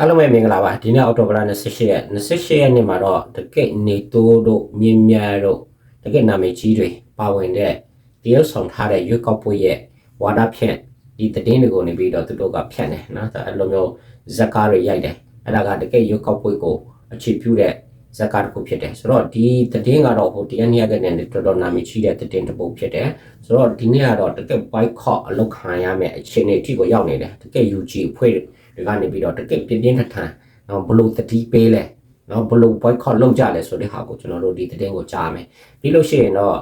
အားလုံးပဲမင်္ဂလာပါဒီနေ့အောက်တိုဘာလ28ရက်28ရက်နေ့မှာတော့တကယ့်နေတိုးတို့မြင်းမြတ်တို့တကယ့်နာမည်ကြီးတွေပါဝင်တဲ့တရုတ်ဆောင်ထားတဲ့ရွက်ကောက်ပွဲရဲ့ဝါဒဖြန့်ဒီသတင်းတွေကိုနေပြီးတော့သူတို့ကဖြန့်တယ်နော်အဲ့လိုမျိုးဇက်ကားတွေရိုက်တယ်အဲ့ဒါကတကယ့်ရွက်ကောက်ပွဲကိုအခြေပြုတဲ့ဇက်ကားတစ်ခုဖြစ်တယ်ဆိုတော့ဒီသတင်းကတော့ဟိုတရားနေ့ကနေတော်တော်နာမည်ကြီးတဲ့သတင်းတစ်ပုဒ်ဖြစ်တယ်ဆိုတော့ဒီနေ့ကတော့တကယ့် boycott အလုပ်ခံရမယ့်အခြေအနေအထိကိုရောက်နေတယ်တကယ့် UG အဖွဲ့တွေ တွေကနေပြီးတော့တကယ့်ပြင်းပြင်းထန်ထန်နော်ဘလို့တတိပေးလဲနော်ဘလို့ boycott လုပ်ကြလဲဆိုတဲ့ဟာကိုကျွန်တော်တို့ဒီသတင်းကိုကြားမယ်ပြီးလို့ရှိရင်တော့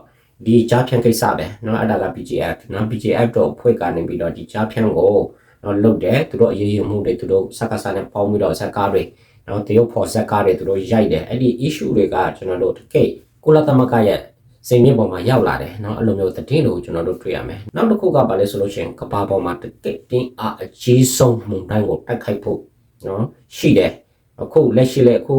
ဒီကြားဖြန့်ကိစ္စပဲနော်အဲ့ဒါက BGF နော် BGF တော့ဖွဲ့ကနေပြီးတော့ဒီကြားဖြန့်ကိုနော်လုပ်တယ်သူတို့အရေးယူမှုတွေသူတို့စက္ကစနဲ့ပေါင်းပြီးတော့ဇက်ကားတွေနော်တရုတ်ဖော်ဇက်ကားတွေသူတို့ရိုက်တယ်အဲ့ဒီ issue တွေကကျွန်တော်တို့တကယ့်ကုလသမဂ္ဂရဲ့ စိတ်မြင့်ပေါ်မှာရောက်လာတယ်เนาะအဲ့လိုမျိုးသတင်းတွေကိုကျွန်တော်တို့တွေ့ရမယ်နောက်တစ်ခုကဘာလဲဆိုလို့ရှိရင်ကဘာပေါ်မှာတကယ့်တင်းအားအကြီးဆုံးမှုန်တိုင်းကိုတိုက်ခိုက်ဖို့เนาะရှိတယ်အခုလက်ရှိလက်အခု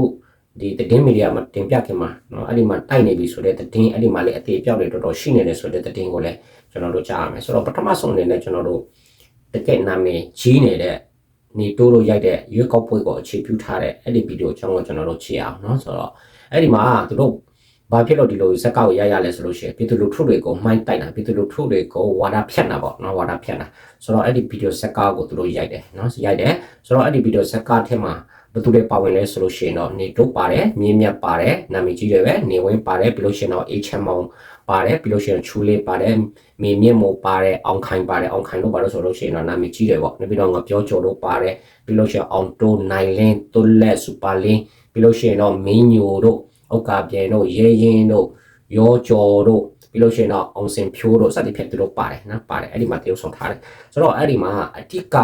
ဒီသတင်းမီဒီယာမှာတင်ပြခင်မှာเนาะအဲ့ဒီမှာတိုက်နေပြီဆိုတဲ့သတင်းအဲ့ဒီမှာလည်းအသေးအပြောက်တွေတော်တော်ရှိနေတယ်ဆိုတဲ့သတင်းကိုလည်းကျွန်တော်တို့ကြားရမယ်ဆိုတော့ပထမဆုံးအနေနဲ့ကျွန်တော်တို့တကယ့်နာမည်ကြီးနေတဲ့နေတိုးလို့ရိုက်တဲ့ရွေးကောက်ပွဲကိုအခြေပြုထားတဲ့အဲ့ဒီဗီဒီယိုအကြောင်းကိုကျွန်တော်တို့ကြည့်အောင်เนาะဆိုတော့အဲ့ဒီမှာသူတို့ ဘာဖြစ်လို့ဒီလိုစက်ကောက်ရရလဲဆိုလို့ရှိရင်ပြည်သူလူထုတွေကိုမှိုင်းတိုက်တာပြည်သူလူထုတွေကိုဝါဒဖြန့်တာပေါ့နော်ဝါဒဖြန့်တာဆိုတော့အဲ့ဒီဗီဒီယိုစက်ကောက်ကိုသူတို့ရိုက်တယ်နော်ရိုက်တယ်ဆိုတော့အဲ့ဒီဗီဒီယိုစက်ကောက်ထဲမှာဘယ်သူတွေပါဝင်လဲဆိုလို့ရှိရင်တော့နေတို့ပါတယ်မြင်းမြတ်ပါတယ်နာမည်ကြီးတွေပဲနေဝင်းပါတယ်ပြီးလို့ရှိရင်တော့ HM မောင်ပါတယ်ပြီးလို့ရှိရင်ချူလေးပါတယ်မေမြင့်မို့ပါတယ်အောင်ခိုင်ပါတယ်အောင်ခိုင်တို့ပါလို့ဆိုလို့ရှိရင်တော့နာမည်ကြီးတယ်ပေါ့နောက်ပြီးတော့ငါပြောကျော်တို့ပါတယ်ပြီးလို့ရှိရင်အောင်တိုးနိုင်လင်းတွလက်စူပါလင်းပြီးလို့ရှိရင်တော့မင်းညိုတို့ ဥက္ကာပြေတို့ရဲရင်တို့ရောကျော်တို့ပြီးလို့ရှိရင်တော့အောင်စင်ဖြိုးတို့စသဖြင့်သူတို့ပါတယ်နော်ပါတယ်အဲ့ဒီမှာတရုပ်ဆောင်ထားတယ်ဆိုတော့အဲ့ဒီမှာအတိက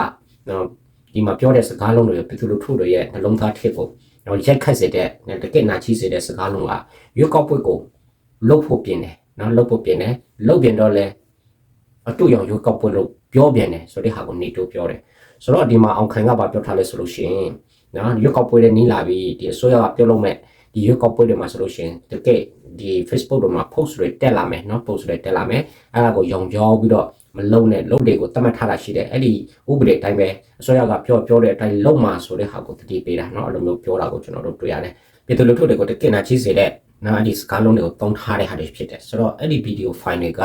နော်ဒီမှာပြောတဲ့စကားလုံးတွေပြည်သူလူထုတွေရဲ့နှလုံးသားထစ်ကိုနော်ရိုက်ခတ်စေတဲ့တကယ့်နာချီစေတဲ့စကားလုံးကရွက်ကောက်ပွက်ကိုလှုပ်ဖို့ပြင်တယ်နော်လှုပ်ဖို့ပြင်တယ်လှုပ်ပြင်တော့လဲအတူရောင်ရွက်ကောက်ပွက်လို့ပြောပြန်တယ်ဆိုတဲ့ဟာကိုနေတိုးပြောတယ်ဆိုတော့ဒီမှာအောင်ခိုင်ကပါပြောထားလဲဆိုလို့ရှိရင်နော်ရွက်ကောက်ပွက်တဲ့နီးလာပြီဒီအစိုးရကပြောလို့မဲ့ ဒီရွက်ကောက်ပွဲတွေမှာဆိုလို့ရှိရင်တကယ်ဒီ Facebook တွေမှာ post တွေတက်လာမယ်เนาะ post တွေတက်လာမယ်အဲ့ဒါကိုယုံကြောပြီးတော့မလုံနဲ့လုံတွေကိုတတ်မှတ်ထားတာရှိတယ်အဲ့ဒီဥပဒေတိုင်းပဲအစိုးရကပြောပြောတဲ့အတိုင်းလုံမှာဆိုတဲ့ဟာကိုတတိပေးတာเนาะအဲ့လိုမျိုးပြောတာကိုကျွန်တော်တို့တွေ့ရတယ်ပြည်သူလူထုတွေကိုတကယ်နာချီစေတဲ့နော်အဲ့ဒီစကားလုံးတွေကိုတုံးထားတဲ့ဟာတွေဖြစ်တယ်ဆိုတော့အဲ့ဒီ video file တွေက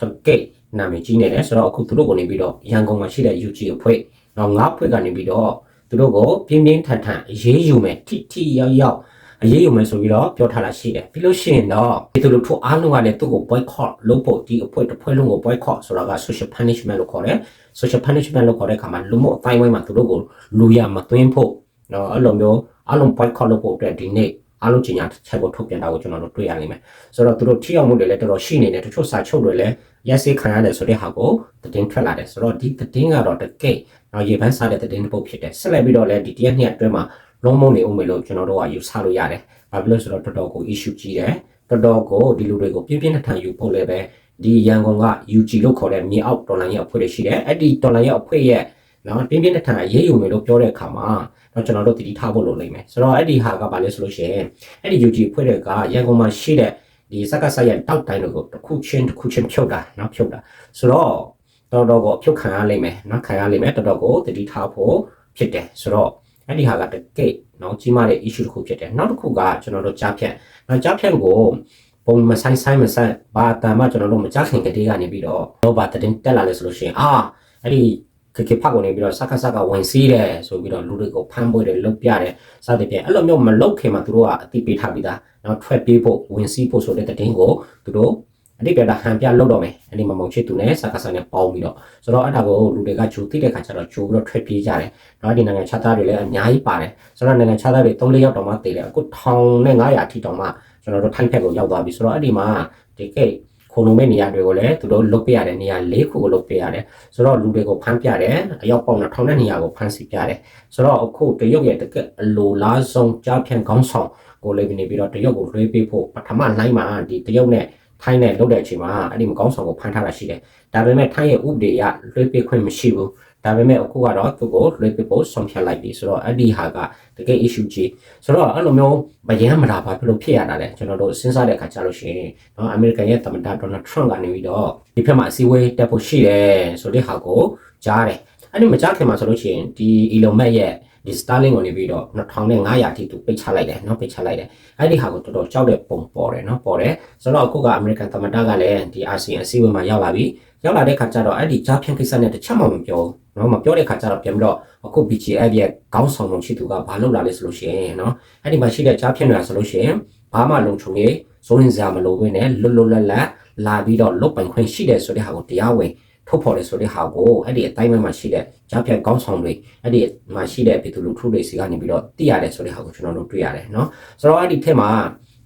တကယ်နာမည်ကြီးနေတယ်ဆိုတော့အခုသူတို့ကနေပြီးတော့ရန်ကုန်မှာရှိတဲ့ UG အဖွဲ့တော့ငါးဖွဲ့ကနေပြီးတော့သူတို့ကိုပြင်းပြင်းထန်ထန်အေးအေးယူမယ်ထိထိရောက်ရောက် အရေးယူမယ်ဆိုပြီးတော့ပြောထားတာရှိတယ်ပြီးလို့ရှိရင်တော့ဒီလိုထိုအားလုံးကလည်းသူ့ကို boycott လုပ်ဖို့ဒီအဖွဲ့တစ်ဖွဲ့လုံးကို boycott ဆိုတာက social punishment လို့ခေါ်တယ် social punishment လို့ခေါ်တဲ့အခါမှာလူမှုအတိုင်းဝိုင်းမှာသူတို့ကိုလူရမသွင်းဖို့နော်အဲ့လိုမျိုးအားလုံး boycott လုပ်ဖို့အတွက်ဒီနေ့အားလုံးကြီးညာချက်ကိုထုတ်ပြန်တာကိုကျွန်တော်တို့တွေ့ရနိုင်မယ်ဆိုတော့သူတို့ထိအောင်မှုတွေလည်းတော်တော်ရှိနေတယ်တချို့စာချုပ်တွေလည်းရက်စေးခံရတယ်ဆိုတဲ့ဟာကိုတင်ထွက်လာတယ်ဆိုတော့ဒီတင်ကတော့တကယ်နော်ရေပန်းစားတဲ့တင်တစ်ပုတ်ဖြစ်တယ်ဆက်လက်ပြီးတော့လည်းဒီတရက်နှစ်အတွင်းမှာ လုံးမုံနေဦးမယ်လို့ကျွန်တော်တို့ကယူဆလို့ရတယ်။ဘာဖြစ်လို့ဆိုတော့တော်တော်ကို issue ကြီးတယ်။တော်တော်ကိုဒီလူတွေကိုပြင်းပြင်းထန်ထန်ယူဖို့လည်းပဲဒီရန်ကုန်က UG လို့ခေါ်တဲ့မြေအောက်တော်လိုင်းရဲ့အဖွဲ့တွေရှိတယ်။အဲ့ဒီတော်လိုင်းရဲ့အဖွဲ့ရဲ့နော်ပြင်းပြင်းထန်ထန်အရေးယူမယ်လို့ပြောတဲ့အခါမှာတော့ကျွန်တော်တို့တတိထားဖို့လိုလိမ့်မယ်။ဆိုတော့အဲ့ဒီဟာကဘာလဲဆိုလို့ရှိရင်အဲ့ဒီ UG အဖွဲ့တွေကရန်ကုန်မှာရှိတဲ့ဒီစက္ကဆရဲ့တောက်တိုင်းတို့ကိုတစ်ခုချင်းတစ်ခုချင်းဖြုတ်တာနော်ဖြုတ်တာဆိုတော့တော်တော်ကိုဖြုတ်ခံရလိမ့်မယ်နော်ခံရလိမ့်မယ်တော်တော်ကိုတတိထားဖို့ဖြစ်တယ်ဆိုတော့ အဲ့ဒီဟာကတကယ်နော်ကြီးမားတဲ့ issue တစ်ခုဖြစ်တယ်နောက်တစ်ခုကကျွန်တော်တို့ကြားဖြတ်နောက်ကြားဖြတ်ကိုပုံမဆိုင်ဆိုင်မဆိုင်ဘာတမ်းမကျွန်တော်တို့မကြားခင်ကတည်းကနေပြီးတော့တော့ဘာတင်တက်လာလဲဆိုလို့ရှိရင်အာအဲ့ဒီခက်ခက်ဖက်ကနေပြီးတော့စက္ကစကဝင်စီးတယ်ဆိုပြီးတော့လူတွေကိုဖမ်းပွေတယ်လုတ်ပြတယ်စသဖြင့်အဲ့လိုမျိုးမလုတ်ခင်မှာသူတို့ကအတိပေးထားပြီးသားနော်ထွက်ပြေးဖို့ဝင်စီးဖို့ဆိုတဲ့တဲ့တင်းကိုသူတို့ အတိပြတာဟန်ပြလောက်တော့မယ်အဲ့ဒီမမောင်ချစ်သူနဲ့စက္ကစနဲ့ပေါင်းပြီးတော့ဆိုတော့အဲ့ဒါကိုလူတွေကဂျိုသိတဲ့ခါကျတော့ဂျိုပြီးတော့ထွက်ပြေးကြတယ်နော်ဒီနိုင်ငံခြားသားတွေလည်းအများကြီးပါတယ်ဆိုတော့နိုင်ငံခြားသားတွေ3-4ယောက်တောင်မှတည်တယ်အခု1500အထိတောင်မှကျွန်တော်တို့ထိုင်းဖက်ကိုရောက်သွားပြီဆိုတော့အဲ့ဒီမှာဒီကိတ်ခုံလုံးမဲ့နေရာတွေကိုလည်းသူတို့လုတ်ပြရတယ်နေရာ၄ခုကိုလုတ်ပြရတယ်ဆိုတော့လူတွေကိုဖမ်းပြတယ်အယောက်ပေါင်း1000နဲ့နေရာကိုဖမ်းဆီးပြတယ်ဆိုတော့အခုတရုတ်ရဲ့တကယ်အလိုလားဆုံးကြားဖြန့်ကောင်းဆောင်ကိုလည်းနေပြီးတော့တရုတ်ကိုလွှဲပေးဖို့ပထမလိုင်းမှာဒီတရုတ်နဲ့ ထိုင်းနဲ့လုတ်တဲ့အချိန်မှာအဲ့ဒီမကောင်းဆောင်ကိုဖမ်းထားတာရှိတယ်ဒါပေမဲ့ထိုင်းရဲ့ဥပဒေအရလွှဲပေးခွင့်မရှိဘူးဒါပေမဲ့အခုကတော့သူ့ကိုလွှဲပေးဖို့ဆုံးဖြတ်လိုက်ပြီဆိုတော့အဲ့ဒီဟာကတကယ် issue ကြီးဆိုတော့အဲ့လိုမျိုးမယမ်းမတာဘာဖြစ်လို့ဖြစ်ရတာလဲကျွန်တော်တို့စဉ်းစားတဲ့အခါကျလို့ရှိရင်နော်အမေရိကန်ရဲ့သမ္မတဒေါ်နယ်ထရန့်ကနေပြီးတော့ဒီဖက်မှာအစည်းအဝေးတက်ဖို့ရှိတယ်ဆိုတဲ့ဟာကိုကြားတယ်အဲ့ဒီမကြားခင်မှာဆိုလို့ရှိရင်ဒီ Elon Musk ရဲ့ ဒီ Starlink ကိုနေပြီးတော့2500အထိသူပိတ်ချလိုက်တယ်เนาะပိတ်ချလိုက်တယ်အဲ့ဒီဟာကိုတော်တော်ကြောက်တဲ့ပုံပေါ်တယ်เนาะပေါ်တယ်ဆိုတော့အခုကအမေရိကန်သမ္မတကလည်းဒီ ASEAN အစည်းအဝေးမှာရောက်လာပြီရောက်လာတဲ့ခါကျတော့အဲ့ဒီကြားဖြန့်ကိစ္စနဲ့တစ်ချက်မှမပြောเนาะမပြောတဲ့ခါကျတော့ပြန်ပြီးတော့အခု BGF ရဲ့ခေါင်းဆောင်မှုရှိသူကဘာလုပ်လာလဲဆိုလို့ရှိရင်เนาะအဲ့ဒီမှာရှိတဲ့ကြားဖြန့်တွေကဆိုလို့ရှိရင်ဘာမှလုံခြုံရေးစိုးရင်စရာမလိုဘဲနဲ့လွတ်လွတ်လပ်လပ်လာပြီးတော့လုတ်ပိုင်ခွင့်ရှိတယ်ဆိုတဲ့ဟာကိုတရားဝင် ထုတ်ဖော်တယ်ဆိုတဲ့ဟာကိုအဲ့ဒီအတိုင်းမှာရှိတဲ့ကြားဖြတ်ကောင်းဆောင်တွေအဲ့ဒီမှာရှိတဲ့ပြည်သူလူထုတွေစီကနေပြီးတော့သိရတယ်ဆိုတဲ့ဟာကိုကျွန်တော်တို့တွေ့ရတယ်နော်ဆိုတော့အဲ့ဒီထက်မှာ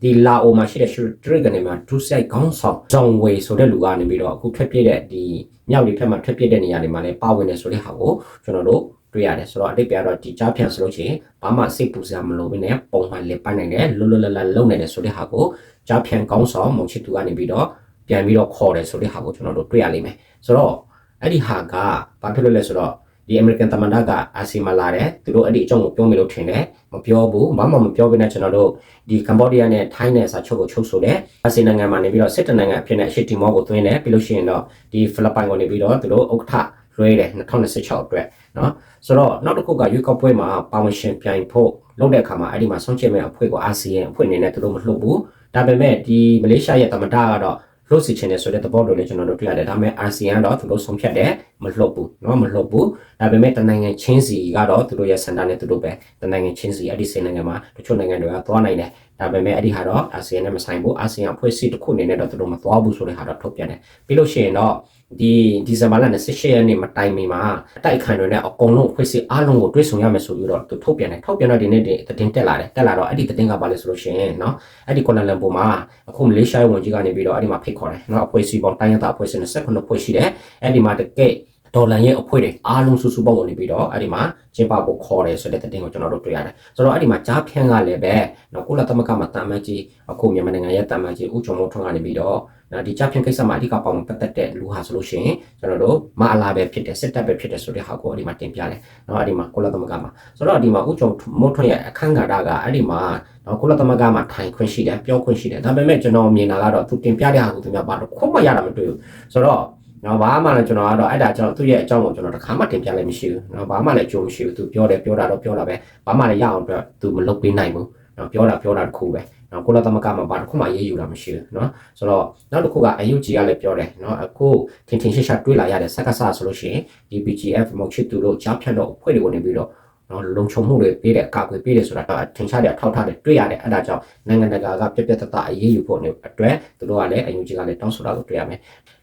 ဒီလာအိုမှာရှိတဲ့ Shuriken ကနေမှာဒူးဆိုင်ခေါင်းဆောင်ဂျွန်ဝေဆိုတဲ့လူကနေပြီးတော့အခုထွက်ပြည့်တဲ့ဒီမြောက်ဒီထက်မှာထွက်ပြည့်တဲ့နေရာတွေမှာလည်းပါဝင်နေဆိုတဲ့ဟာကိုကျွန်တော်တို့တွေ့ရတယ်ဆိုတော့အတိတ်ပြတော့ဒီကြားဖြန်ဆိုလို့ရှိရင်ဘာမှစိတ်ပူစရာမလိုဘဲနဲ့ပုံမှန်လေပတ်နိုင်တယ်လွတ်လွတ်လပ်လပ်လုပ်နိုင်တယ်ဆိုတဲ့ဟာကိုကြားဖြန်ကောင်းဆောင်မုံချစ်သူကနေပြီးတော့ ပြန်ပြီးတော့ခေါ်တယ်ဆိုတဲ့ဟာကိုကျွန်တော်တို့တွေ့ရလိမ့်မယ်ဆိုတော့အဲ့ဒီဟာကဘာဖြစ်လို့လဲဆိုတော့ဒီ American သမ္မတကအာဆီမှာလာတယ်သူတို့အဲ့ဒီအကြောင်းကိုပြောမယ်လို့ထင်တယ်မပြောဘူးဘာမှမပြောဘဲနဲ့ကျွန်တော်တို့ဒီကမ္ဘောဒီးယားနဲ့ထိုင်းနဲ့စာချုပ်ကိုချုပ်ဆိုတယ်အာဆီနိုင်ငံမှာနေပြီးတော့စစ်တနိုင်ငံအဖြစ်နဲ့အရှေ့တီမောကိုသွင်းတယ်ပြီးလို့ရှိရင်တော့ဒီဖိလစ်ပိုင်ကိုနေပြီးတော့သူတို့ဥက္ကဋ္ဌလွှဲတယ်2016အတွက်နော်ဆိုတော့နောက်တစ်ခုကရွေးကောက်ပွဲမှာပါဝင်ရှင်ပြိုင်ဖို့လုပ်တဲ့အခါမှာအဲ့ဒီမှာဆုံးဖြတ်မဲ့အဖွဲ့ကိုအာဆီယံအဖွဲ့အနေနဲ့သူတို့မလှုပ်ဘူးဒါပေမဲ့ဒီမလေးရှားရဲ့သမ္မတကတော့ လှုပ်စီချင်တယ်ဆိုတဲ့သဘောတော်လေးကျွန်တော်တို့တွေ့ရတယ်ဒါပေမဲ့အာဆီယံတော့သူတို့ဆုံးဖြတ်တယ်မလှုပ်ဘူးเนาะမလှုပ်ဘူးဒါပေမဲ့တနိုင်ငံချင်းစီကတော့သူတို့ရဲ့စင်တာနဲ့သူတို့ပဲတနိုင်ငံချင်းစီအဲ့ဒီစိနိုင်ငံမှာတချို့နိုင်ငံတွေကသွားနိုင်တယ်ဒါပေမဲ့အဲ့ဒီဟာတော့အာဆီယံနဲ့မဆိုင်ဘူးအာဆီယံအဖွဲ့အစည်းတစ်ခုအနေနဲ့တော့သူတို့မသွားဘူးဆိုတဲ့ဟာတော့ထုတ်ပြန်တယ်ပြီးလို့ရှိရင်တော့ ဒီဒီဇင်ဘာလ28ရက်နေ့မတိုင်မီမှာအတိုက်ခံတွေနဲ့အကုန်လုံးအဖွဲ့အစည်းအားလုံးကိုတွဲဆုံရမယ်ဆိုပြီးတော့သူထုတ်ပြန်တယ်ထုတ်ပြန်တော့ဒီနေ့ဒီတင်တက်လာတယ်တက်လာတော့အဲ့ဒီတင်ကပါလဲဆိုလို့ရှိရင်เนาะအဲ့ဒီကွာလာလမ်ပူမှာအခုမလေးရှားဝန်ကြီးကနေပြီးတော့အဲ့ဒီမှာဖိတ်ခေါ်တယ်เนาะအဖွဲ့အစည်းပေါင်းတိုင်းရတာအဖွဲ့အစည်း29ဖွဲ့ရှိတယ်အဲ့ဒီမှာတကယ် ဒေါ်လာရဲ့အဖွဲ့တွေအားလုံးစုစုပေါင်းဝင်နေပြီးတော့အဲ့ဒီမှာကျင်းပဖို့ခေါ်တယ်ဆိုတဲ့တဲ့တင်ကိုကျွန်တော်တို့တွေ့ရတယ်ဆိုတော့အဲ့ဒီမှာကြားဖြန့်ကလည်းပဲနော်ကုလသမဂ္ဂမှာတာမန်ကြီးအခုမြန်မာနိုင်ငံရဲ့တာမန်ကြီးဦးချုံမိုးထွန်းကနေပြီးတော့နော်ဒီကြားဖြန့်ကိစ္စမှာအဓိကပေါင်းပတ်သက်တဲ့လူဟာဆိုလို့ရှိရင်ကျွန်တော်တို့မအလားပဲဖြစ်တယ်စစ်တပ်ပဲဖြစ်တယ်ဆိုတဲ့ဟာကိုအဲ့ဒီမှာတင်ပြတယ်နော်အဲ့ဒီမှာကုလသမဂ္ဂမှာဆိုတော့ဒီမှာဦးချုံမိုးထွန်းရဲ့အခန်းကဏ္ဍကအဲ့ဒီမှာနော်ကုလသမဂ္ဂမှာထိုင်ခွင့်ရှိတယ်ပြောခွင့်ရှိတယ်ဒါပေမဲ့ကျွန်တော်မြင်တာကတော့သူတင်ပြတဲ့ဟာကိုသူများပါတော့ခုမှရတာမတွေ့ဘူးဆိုတော့ နော်ဘာမှလည်းကျွန်တော်ကတော့အဲ့ဒါကျွန်တော်သူ့ရဲ့အကြောင်းကိုကျွန်တော်တစ်ခါမှတင်ပြလည်းမရှိဘူးနော်ဘာမှလည်းကြိုးမရှိဘူးသူပြောတယ်ပြောတာတော့ပြောတာပဲဘာမှလည်းရအောင်အတွက်သူမလုပ်ပေးနိုင်ဘူးနော်ပြောတာပြောတာတစ်ခုပဲနော်ကိုလသမကမှာဘာတစ်ခုမှရေးယူတာမရှိဘူးနော်ဆိုတော့နောက်တစ်ခုကအယူဂျီကလည်းပြောတယ်နော်အခုထင်ထင်ရှားရှားတွေးလာရတဲ့စက္ကစဆိုလို့ရှိရင်ဒီ BGF မုတ်ချစ်သူတို့ကြားဖြတ်တော့ဖွဲ့တွေကိုနေပြီးတော့ နော်လုံခြုံမှုတွေပေးတဲ့အကာအကွယ်ပေးတယ်ဆိုတာတော့ထင်ရှားတဲ့ထောက်ထားတဲ့တွေ့ရတဲ့အဲ့ဒါကြောင့်နိုင်ငံတကာကပြက်ပြက်တတအရေးယူဖို့နေအတွက်သူတို့ကလည်းအယူကြီးကလည်းတောင်းဆိုတာကိုတွေ့ရမယ်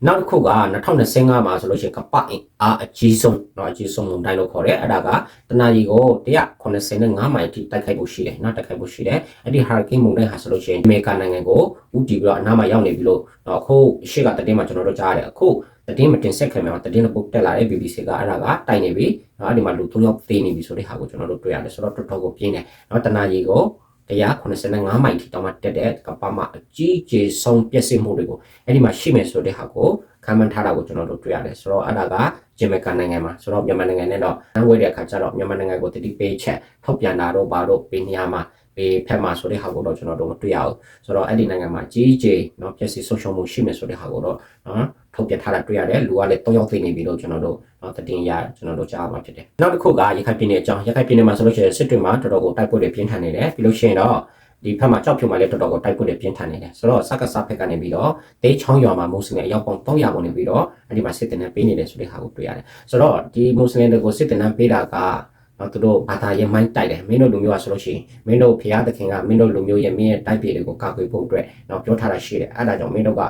နောက်တစ်ခုက2025မှာဆိုလို့ရှိရင်ကပအင်အားအကြီးဆုံးနော်အကြီးဆုံးလုံတိုင်းလို့ခေါ်တယ်အဲ့ဒါကတနအီကို185မိုင်အထိတိုက်ခိုက်ဖို့ရှိတယ်နော်တိုက်ခိုက်ဖို့ရှိတယ်အဲ့ဒီ hurricane မုန်တိုင်းဟာဆိုလို့ရှိရင်အမေရိကန်နိုင်ငံကိုဥတီပြီးတော့အနားမှာရောက်နေပြီလို့နော်အခုရှေ့ကတတင်းမှာကျွန်တော်တို့ကြားရတယ်အခု တည်င်းမတင်ဆက်ခင်မှာတည်င်းပုတ်တက်လာတဲ့ BBC ကအဲ့ဒါကတိုက်နေပြီเนาะအဲ့ဒီမှာလူ၃ယောက်သေနေပြီဆိုတဲ့ဟာကိုကျွန်တော်တို့တွေ့ရတယ်ဆိုတော့တော်တော်ကိုပြင်းတယ်เนาะတနအီကို185မိုင်ထိတောင်မှတက်တဲ့ကပ္ပမအကြီးကြီးဆုံးပြည့်စုံမှုတွေကိုအဲ့ဒီမှာရှိမယ်ဆိုတဲ့ဟာကိုခံမှန်းထားတာကိုကျွန်တော်တို့တွေ့ရတယ်ဆိုတော့အဲ့ဒါကဂျမေကာနိုင်ငံမှာဆိုတော့မြန်မာနိုင်ငံနဲ့တော့နန်းဝဲတဲ့အခါကျတော့မြန်မာနိုင်ငံကိုတတိပေးချက်ထုတ်ပြန်တာတော့ဘာလို့ပေးနေရမှာပေးဖက်မှာဆိုတဲ့ဟာကိုတော့ကျွန်တော်တို့မတွေ့ရဘူးဆိုတော့အဲ့ဒီနိုင်ငံမှာကြီးကြီးเนาะပြည့်စုံဆုံးရှုံးမှုရှိမယ်ဆိုတဲ့ဟာကိုတော့နော် ထုတ်ပြထားတာတွေ့ရတယ်လူကလည်း၃ယောက်သိနေပြီလို့ကျွန်တော်တို့နော်တည်င်းရကျွန်တော်တို့ကြားမှာဖြစ်တယ်နောက်တစ်ခုကရခိုင်ပြည်နယ်အကြောင်းရခိုင်ပြည်နယ်မှာဆိုလို့ရှိရင်စစ်တွေမှာတော်တော်ကိုတိုက်ပွဲတွေပြင်းထန်နေတယ်ပြီးလို့ရှိရင်တော့ဒီဖက်မှာကြောက်ဖြူမှာလည်းတော်တော်ကိုတိုက်ပွဲတွေပြင်းထန်နေတယ်ဆိုတော့စက္ကစဖက်ကနေပြီးတော့တေးချောင်းရွာမှာမုတ်စလင်အယောက်ပေါင်း300ပေါင်းနေပြီးတော့အဲ့ဒီမှာစစ်တင်နဲ့ပေးနေတယ်ဆိုတဲ့ဟာကိုတွေ့ရတယ်ဆိုတော့ဒီမုတ်စလင်တွေကိုစစ်တင်နဲ့ပေးတာက နော်သူတို့ဘာသာရေးမိုင်းတိုက်တယ်မင်းတို့လူမျိုးကဆိုလို့ရှိရင်မင်းတို့ဖရာသခင်ကမင်းတို့လူမျိုးရဲ့မင်းရဲ့တိုက်ပြည်တွေကိုကာကွယ်ဖို့အတွက်နော်ပြောထားတာရှိတယ်အဲ့ဒါကြောင့်မင်းတို့က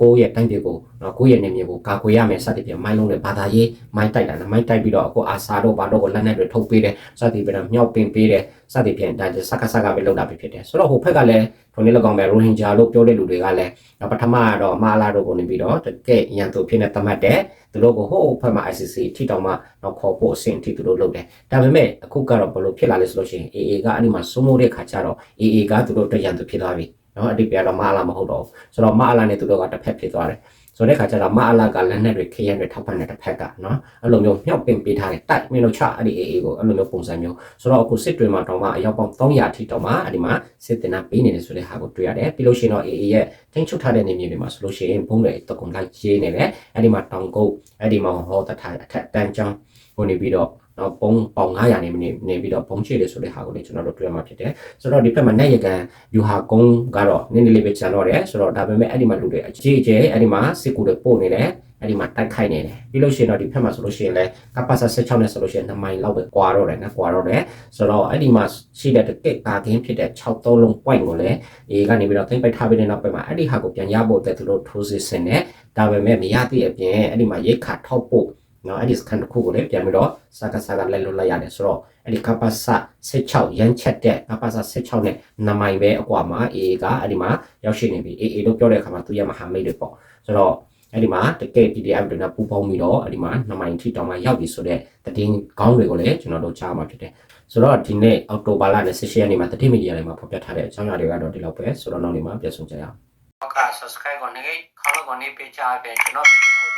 ကိုယ့်ရဲ့တိုက်ပြည်ကိုနော်ကိုယ့်ရဲ့နေမြေကိုကာကွယ်ရမယ်စသဖြင့်မိုင်းလုံးတွေဘာသာရေးမိုင်းတိုက်တာနော်မိုင်းတိုက်ပြီးတော့အခုအာစာတို့ဘာတို့ကိုလက်နက်တွေထုတ်ပေးတယ်စသဖြင့်မြောက်ပင်ပေးတယ် စသဖြင့်ဒါစကားစကားပဲလောက်တာပဲဖြစ်တယ်ဆိုတော့ဟိုဖက်ကလည်းထုံနေလကောင်ပဲရိုဟင်ဂျာလို့ပြောတဲ့လူတွေကလည်းပထမကတော့မာလာတို့ကိုနေပြီးတော့တကယ်ရန်သူဖြစ်နေတတ်မှတ်တယ်သူတို့ကိုဟိုဖက်မှာ ICC ထိတောင်မှတော့ခေါ်ဖို့အဆင့်ထိသူတို့လုပ်တယ်ဒါပေမဲ့အခုကတော့ဘလို့ဖြစ်လာလဲဆိုလို့ရှိရင် AA ကအဲ့ဒီမှာစိုးမိုးတဲ့ခါကျတော့ AA ကသူတို့အတွက်ရန်သူဖြစ်သွားပြီနော်အတိတ်ကတော့မအားလာမဟုတ်တော့ဆိုတော့မအားလာနဲ့သူတို့ကတစ်ဖက်ဖြစ်သွားတယ် ဆိုတဲ့ခါကျတော့မအားလာကလက်နဲ့တွေခရမ်းတွေထောက်ပံ့တဲ့တစ်ဖက်ကနော်အဲ့လိုမျိုးမြောက်ပင်ပေးထားတယ်တိုက်မင်းတို့ချအဲ့ဒီ AA ကိုအဲ့လိုမျိုးပုံစံမျိုးဆိုတော့အခုစစ်တွေမှာတော့မှအယောက်ပေါင်း300ထိတော့မှအဲ့ဒီမှာစစ်တင်တာပေးနေတယ်ဆိုတဲ့ဟာကိုတွေ့ရတယ်ပြီးလို့ရှိရင်တော့ AA ရဲ့ထိန်းချုပ်ထားတဲ့နေမြေတွေမှာဆိုလို့ရှိရင်ဘုံတွေတကုံလိုက်ရေးနေတယ်အဲ့ဒီမှာတောင်ကုတ်အဲ့ဒီမှာဟောတထားအထက်တန်းချောင်းဟို နေပြီးတော့နော်ပုံပေါင်900နေနေနေပြီးတော့ပုံချေတယ်ဆိုတဲ့ဟာကိုလည်းကျွန်တော်တို့တွေ့ရမှာဖြစ်တယ်ဆိုတော့ဒီဘက်မှာနဲ့ရကန်ယူဟာကုန်းကတော့နည်းနည်းလေးပဲကျန်တော့တယ်ဆိုတော့ဒါပေမဲ့အဲ့ဒီမှာလူတွေအကြီးအကျယ်အဲ့ဒီမှာစစ်ကူတွေပို့နေတယ်အဲ့ဒီမှာတိုက်ခိုက်နေတယ်ပြီးလို့ရှိရင်တော့ဒီဘက်မှာဆိုလို့ရှိရင်လည်းကပတ်စာ16နဲ့ဆိုလို့ရှိရင်2မိုင်လောက်ပဲကွာတော့တယ်နော်ကွာတော့တယ်ဆိုတော့အဲ့ဒီမှာရှိတဲ့တကက်ကာကင်းဖြစ်တဲ့63လုံး point ကိုလည်းအေကနေပြီးတော့သိမ့်ပိုက်ထားပြီးတဲ့နောက်ပိုင်းမှာအဲ့ဒီဟာကိုပြန်ရဖို့အတွက်သူတို့ထိုးစစ်ဆင်တယ်ဒါပေမဲ့မရသည့်အပြင်အဲ့ဒီမှာရိတ်ခါထောက်ဖို့ နော်အဲ့ဒီစကန်တစ်ခုကိုလည်းပြန်ပြီးတော့စကားစကားလဲလို့လိုက်ရတယ်ဆိုတော့အဲ့ဒီကပတ်စာ16ရမ်းချက်တဲ့ကပတ်စာ16နဲ့2မိုင်ပဲအကွာမှာအေကအဲ့ဒီမှာရောက်ရှိနေပြီအေအေလို့ပြောတဲ့အခါမှာသူရမဟာမိတ်တွေပေါ့ဆိုတော့အဲ့ဒီမှာတကယ် PDF တွေနဲ့ပူပေါင်းပြီးတော့အဲ့ဒီမှာနှစ်မိုင်ထိတောင်မှရောက်ပြီဆိုတော့တည်င်းကောင်းတွေကိုလည်းကျွန်တော်တို့ကြားမှာဖြစ်တယ်ဆိုတော့ဒီနေ့အောက်တိုဘာလ28ရက်နေ့မှာတတိမီဒီယာတွေမှာဖော်ပြထားတဲ့အကြောင်းအရာတွေကတော့ဒီလောက်ပဲဆိုတော့နောက်နေ့မှာပြန်ဆုံကြရအောင်ဟုတ်ကဲ့ subscribe ကိုနေခေါင်းကိုနေပေးချပေးကျွန်တော်ဗီဒီယို